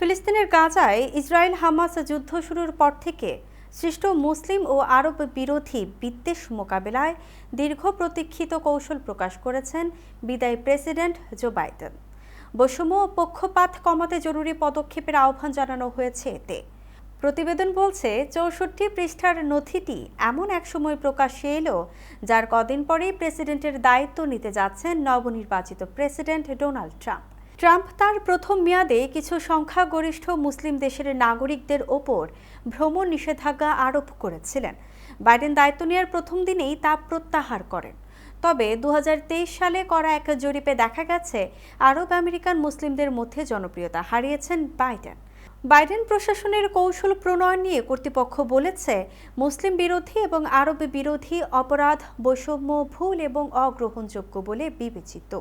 ফিলিস্তিনের গাজায় Israel Hamas যুদ্ধ শুরুর পর থেকে সৃষ্ট মুসলিম ও আরব বিরোধী বিদ্বেষ মোকাবেলায় দীর্ঘ প্রতীক্ষিত কৌশল প্রকাশ করেছেন বিদায়ী প্রেসিডেন্ট জো বাইডেন। বৈষম্য ও পক্ষপাত কমাতে জরুরি পদক্ষেপের আহ্বান জানানো হয়েছে এতে। প্রতিবেদন বলছে, চৌষট্টি পৃষ্ঠার নথিটি এমন এক সময় প্রকাশ্যে এলো, যার কদিন পরেই প্রেসিডেন্টের দায়িত্ব নিতে যাচ্ছেন নবনির্বাচিত প্রেসিডেন্ট ডোনাল্ড ট্রাম্প। ট্রাম্প তার প্রথম মেয়াদে কিছু সংখ্যাগরিষ্ঠ মুসলিম দেশের নাগরিকদের ওপর ভ্রমণ নিষেধাজ্ঞা আরোপ করেছিলেন। বাইডেন দায়িত্ব নেওয়ার প্রথম দিনেই তা প্রত্যাহার করেন। তবে দু হাজার তেইশ সালে করা এক জরিপে দেখা গেছে, আরব আমেরিকান মুসলিমদের মধ্যে জনপ্রিয়তা হারিয়েছেন বাইডেন। বাইডেন প্রশাসনের কৌশল প্রণয়ন নিয়ে কর্তৃপক্ষ বলেছে, মুসলিম বিরোধী এবং আরব বিরোধী অপরাধ বৈষম্য, ভুল এবং অগ্রহণযোগ্য বলে বিবেচিত।